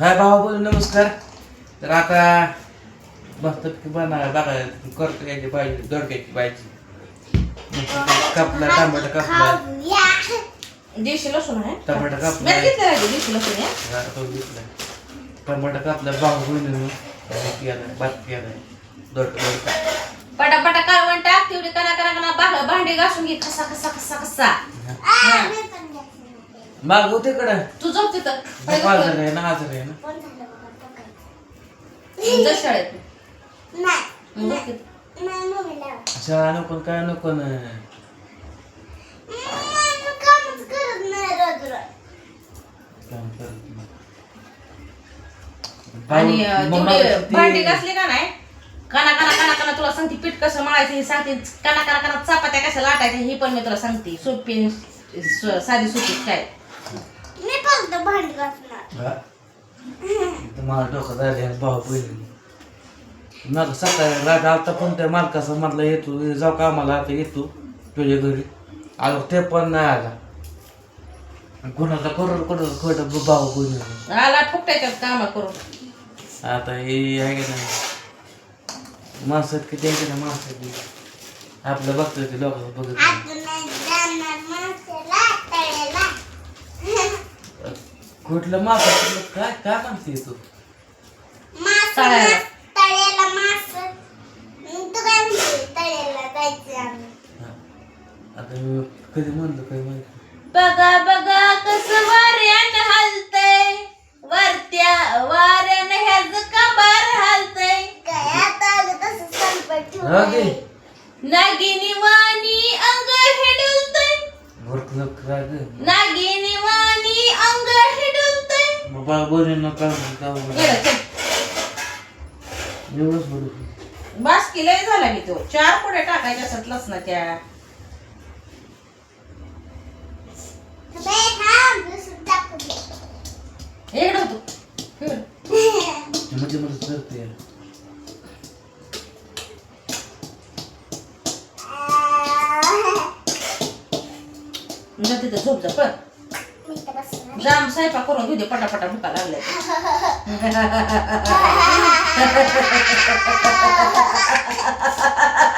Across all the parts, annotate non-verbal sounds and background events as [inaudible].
हाय भाऊ बोल नमस्कार. तर आता मस्त बना बघा करतो याची पाहिजे दोडक्याची पाहिजे कापला टमाटर कापला. देशी लसूण आहे. कापला. देशी लसूण आहे कापला भाऊ बहिणी केलाय भात केलाय दोडका दोडका. पटा पटा कालवण टाक तेवढी कना कना भा- भांडी घासून घे खसा खसा खसा खसा. हा. माग होते कडं. तू झोप तिथं. आजार आहे ना आजार आहे ना. जा शाळेत. मग झोप तिथं. शाळा नको काय नको ना. काम करत नाही. आणि तेवढे ती- घासली का नाही कना कना कना कना तुला सांगते पीठ कसं मळायचं हे सांगते कना कना कना चपात्या कशा लाटायच्या हे पण मी तुला सांगते. सोपी स- साधी सोपी काय? भांडी घासणार. हा? तुम्हाला डोकं झाले भाऊ पहिली मग सकाळी रात आता पण त्या मालकाचा म्हटलं येतो जाऊ कामाला आता येतो तुझ्या घरी. आलो ते पण नाही आला. कोणाला करोड करोड खोट भाऊ कोणी आला फुकटायच्यात कामा करून. आता हे आहे का नाही? माणसात किती आहे का नाही माणसात आपलं बघतोय ते लोक बघत नाही जाणार माणसाला तळ्याला कुठलं माणसात काय काय म्हणते तू? मास तळ्याला. तळ्याला मास. तू काय म्हणते? तळ्याला जायचं आम्ही. हा. आता मी कधी म्हणलं काय माहिती बघा बघा कस वाऱ्यानं हलतय. वरत्या वाऱ्यानं ह्याच कबार हलतय. काय आता तसं हा नागिनी वाणी अंग हिडुलतय भरपूर काय ग नागिनी हिडुलतय मग बा बोलून काय गेलं, चल. एवढंच बोलू बास की लय झाला की तो चार पुढे टाकायच्या असत लसणाच्या. इकडं होतो इकडं. म्हणजे मला करते जा तिथं झोप जा पण मी. जाम स्वयंपाक करून घेऊ दे पटापटा भुका लागले [laughs]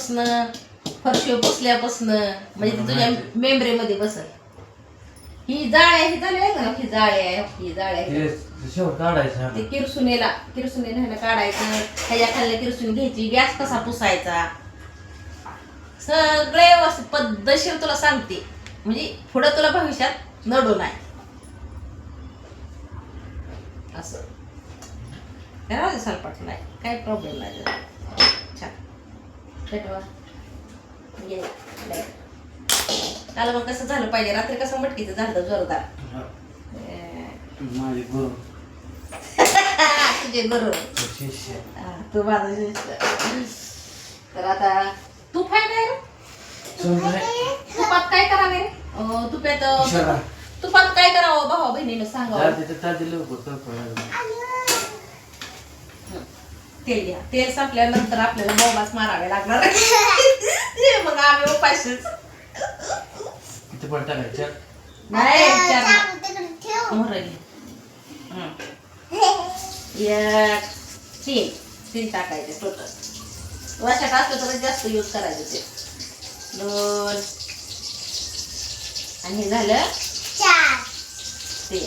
काढल्यापासनं फरशी पुसल्यापासनं म्हणजे ते तुझ्या मेमरीमध्ये बसल. ही जाळ्या ही झाली आहे ना ही जाळी आहे ही जाळी आहे. ते शेवट काढायचं. ते किरसुनेला किरसुने काढायचं. ह्याच्या खाल्ल्या किरसुनी घ्यायची. गॅस कसा पुसायचा? सगळे व्यवस्थित पद्धतशीर तुला सांगते. म्हणजे पुढं तुला भविष्यात नडू नाही. असं. काय राहू दे सलपाट नाही काही प्रॉब्लेम नाही. लाइट. काल मग कसं झालं पाहिजे रात्री कसं मटकीचं झालं जोरदार? माझी गुरु. तुझे हा, तू माझा शिष्य. तर आता रे? समजाय तुपात काय करावे तुपात. तुपात काय करावं भावा बहिणीनं सांगावं जाते तर ताजे लवकर करतो तेल घ्या. तेल संपल्यानंतर आपल्याला मोबास मारावे लागणार. [laughs] मग आम्ही उपाशीच. किती पण टाकायच्या नाही चार. मोहरं घे. हं. एक तीन. तीन टाकायचे टोटल वर्षात असलं तर जास्त यूज करायचं ते. दोन. आणि हे झालं चार, तीन.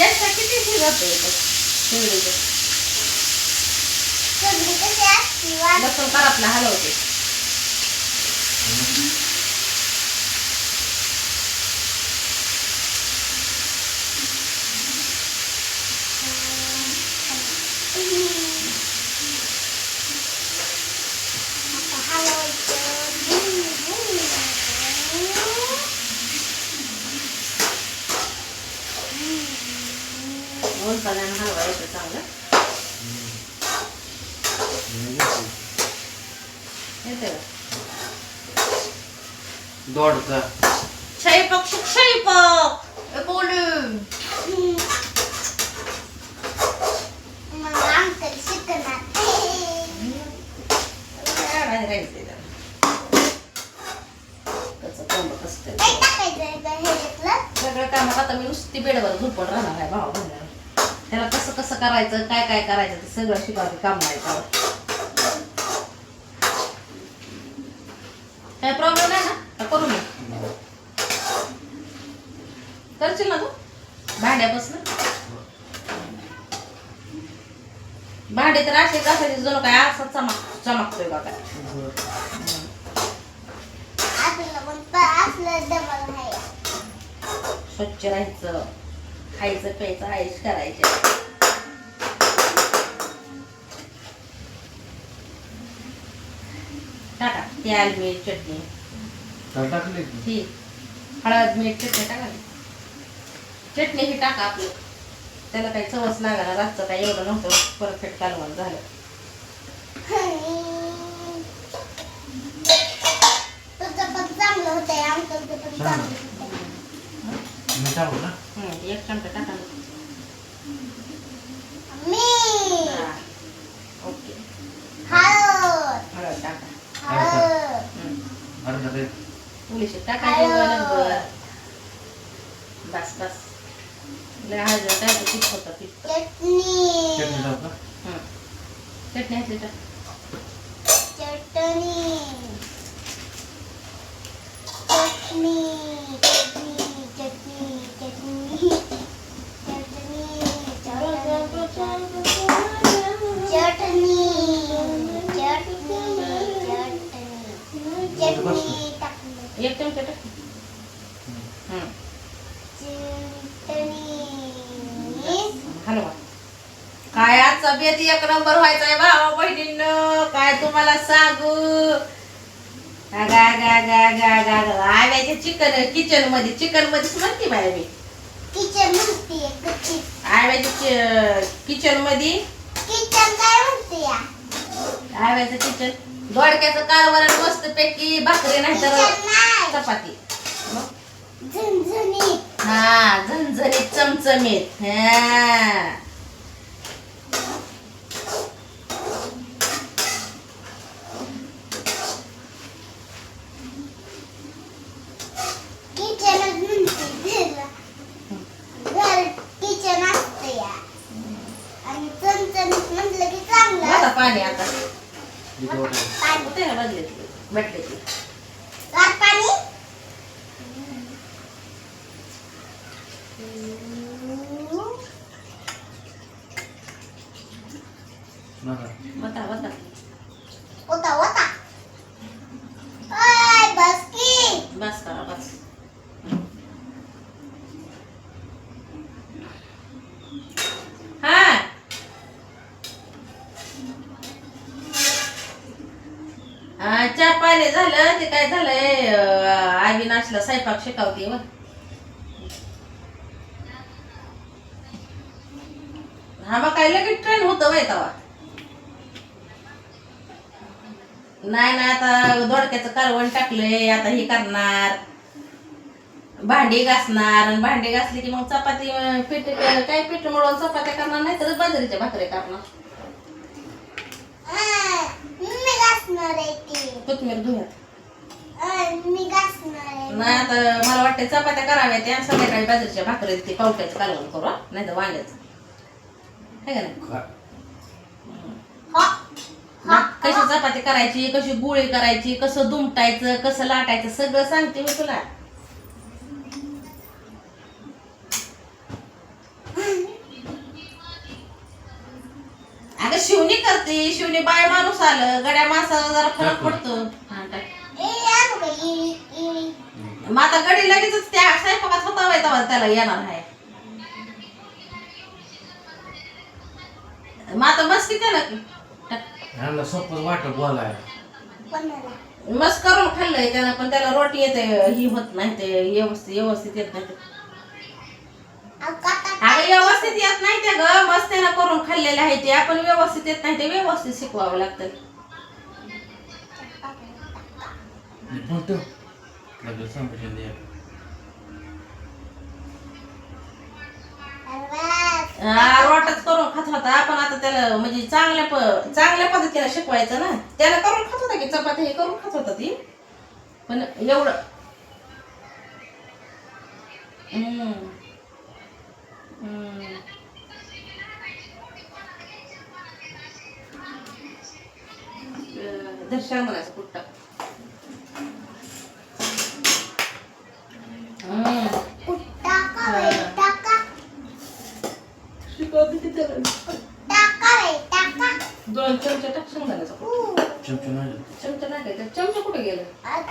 किती शिजवतो येतो शेवडीचं आपला हलवते. दोडका स्वयंपाक शिक स्वयंपाक बोलू। मग अंकल शिकणार. राहायचंय त्याला? कसं कोंब कसं काय काय टाकायचं का ह्याच्यातलं सगळं काम आता मी नुसती बेडवर झोपून राहणार आहे भावा त्याला कसं कसं करायचं काय काय करायचं ते सगळं शिकवते काम नाही त्यावर काय प्रॉब्लेम नाही ना का करू मी करशील ना तू. भांड्यापासून भांडे तर असे असायचे जणू काय असा चमक चमकतोय डबल आहे स्वच्छ राहायचं खायचं प्यायचं आयुष करायचे. टाका तेल मीठ चटणी. टाकले की? हळद मीठ चटणी टाका. चटणी ही टाका आपलं. त्याला काही चवच लागणार रातचं काही एवढं नव्हतं. परफेक्ट कालवण झालं. एक टाका ओके. हळद टाका. टाका बस बस. लय हळद टाकायचं पीठ होतं पीठ? चटणी. चटणी टाकू का? हं. चटणी असली तर चटणी. चटणी चटणी चटणी चटणी चटणी चटणी टाकली एक चमचा टाक हं. चटणी हलवा बेत एक नंबर व्हायचा आहे भावा बहिणींनो काय तुम्हाला सांगू? गा गा गा गा गा गा आव्याचे चिकन किचनमध्ये चिकन मध्येच म्हणते बाय मी. किचन म्हणते आव्याचे किचनमध्ये किचन काय म्हणते आव्याचं किचन दोडक्याचं कालवरण मस्त पैकी भाकरी नाही तर चपाती. हा झणझणीत चमचमीत. हा. Baik deh. Lapa nih? Mata, mata. mata. kota. Hai, Baski. Baska, Baski. चहा पाणी झालं ते काय झालंय अविनाशला स्वयंपाक शिकवते व हा मग काय लगेच ट्रेन होतं वय तवा नाही ना आता दोडक्याचं कालवण टाकलंय आता हे करणार. भांडी घासणार आणि भांडी घासली की मग चपाती पीठ काय पीठ मळून चपात्या करणार नाही तर बाजरीच्या भाकऱ्या करणार. मी घासणार आहे ती. कोथमीर धुयात अं, मी घासणार आहे. नाही आता मला वाटतं चपात्या कराव्या त्या संध्याकाळी बाजरीच्या भाकरी ते पावट्याचं कालवण करू नाही तर वांग्याचं. है का नाही. हा? कशी चपाती करायची कशी गोळी करायची कसं दुमटायचं कसं लाटायचं सगळं सांगते मी तुला अगं शिवणी करते शिवणी बाय माणूस आलं गड्या माणसाला जरा फरक पडतो. हा, टाक. का मग आता गडी लगेचच त्या स्वयंपाकात होता बाई तेव्हा त्याला येणार आहे. मग आता ना टाक. ह्यांना सोपं वाटत बोलाय कोणाला? मस्त करून खाल्लंय त्यानं पण त्याला रोटी येते ही होत नाही ते व्यवस्थित व्यवस्थित येत नाही व्यवस्थित येत नाही ते ग. मस्त त्यानं करून खाल्लेले आहे ते. आपण व्यवस्थित येत नाही ते व्यवस्थित शिकवावं लागतं. रोटच करून खात होता. पण आता त्याला म्हणजे चांगल्या प चांगल्या पद्धतीने शिकवायचं ना. त्यानं करून खात होता की चपाती? हे करून खात होता ती. पण एवढं. टाका रे टाका दोन चमचे टाक शेंगदाण्याचा कूट. ऊ. चमचा नाही चमचा कुठे गेला चमचा कुठं गेला काय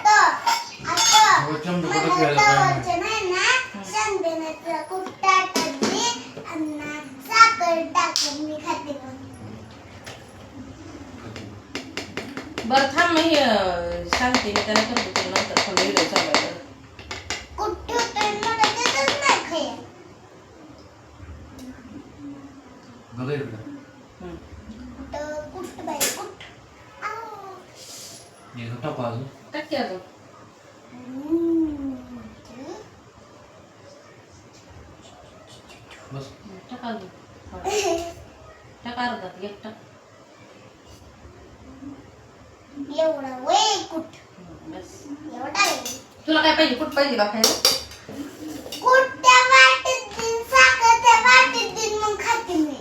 माहिती. तवाचं नाही ना शेंगदाण्याचं कूट टाकायची आणि साखर टाकून मी खाते मग. बरं थांब मी अं, सांगते मी त्याला करते तुला नंतर फोन व्हिडिओ चालवायला कूट ठेवतोय मला देतच नाही खायला. बघा इकडं हम्म. कुठं कुठ बाई कुठ आऊ. हे टाकू अजून टाक की अजून हम्म. बस टाक अजून थोडं. टाक अर्धा एक टाक एवढा वय कुठ? हम्म, बस. एवढा रे तुला काय पाहिजे? कुठं पाहिजे का खायला कुठ त्या वाटीत दिन साखर त्या वाटीत दिन मग खाते मी.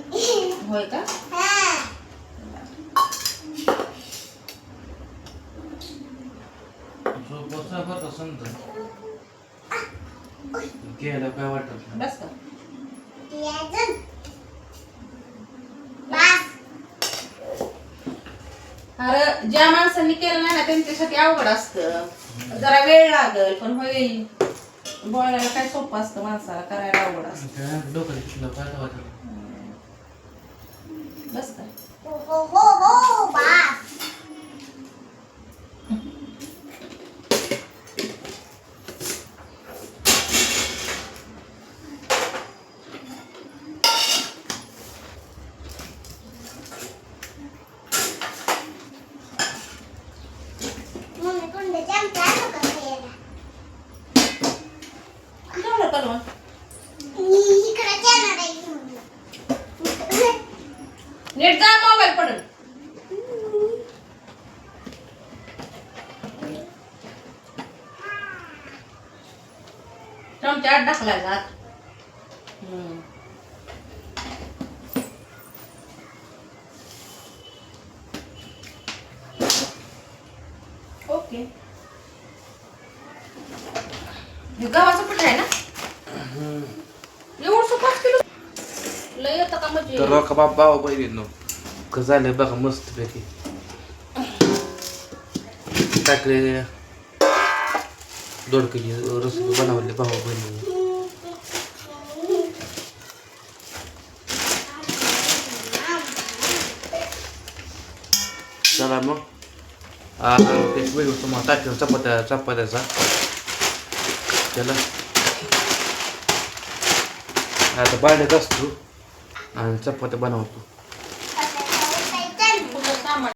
होय का? हा. बस बरं समजा घ्यायला काय वाटत नाही. बस का ती अजून बस अरे ज्या माणसांनी केलं नाही ना त्यांच्यासाठी अवघड असतं. जरा वेळ लागल पण होईल. बोलायला काय सोपं असतं माणसाला करायला अवघड असतं. डोकं बस का हो हो हो हो बस मम्मी कोणत्या चमचा आणू का खायला जेवढं करून मी इकडे जाणार आहे घेऊन नीट जा मोबाईल पडल चमचा आत टाकलाय का आत? हम्म. ओके. गव्हाचं पीठ आहे ना? एवढं पाच किलो लय येतं का म्हणजे? तर का बाप बाबा बहिणी नो कसं झालं बघा मस्त पैकी टाकले दोडकली रसोई बनवले भाऊ बहिणी. चला मग. आ, एक व्हिडिओ तुम्हाला टाकेल चपात्या चपात्याचा. त्याला आता बाळण्यात असतो आणि चपात्या बनवतो.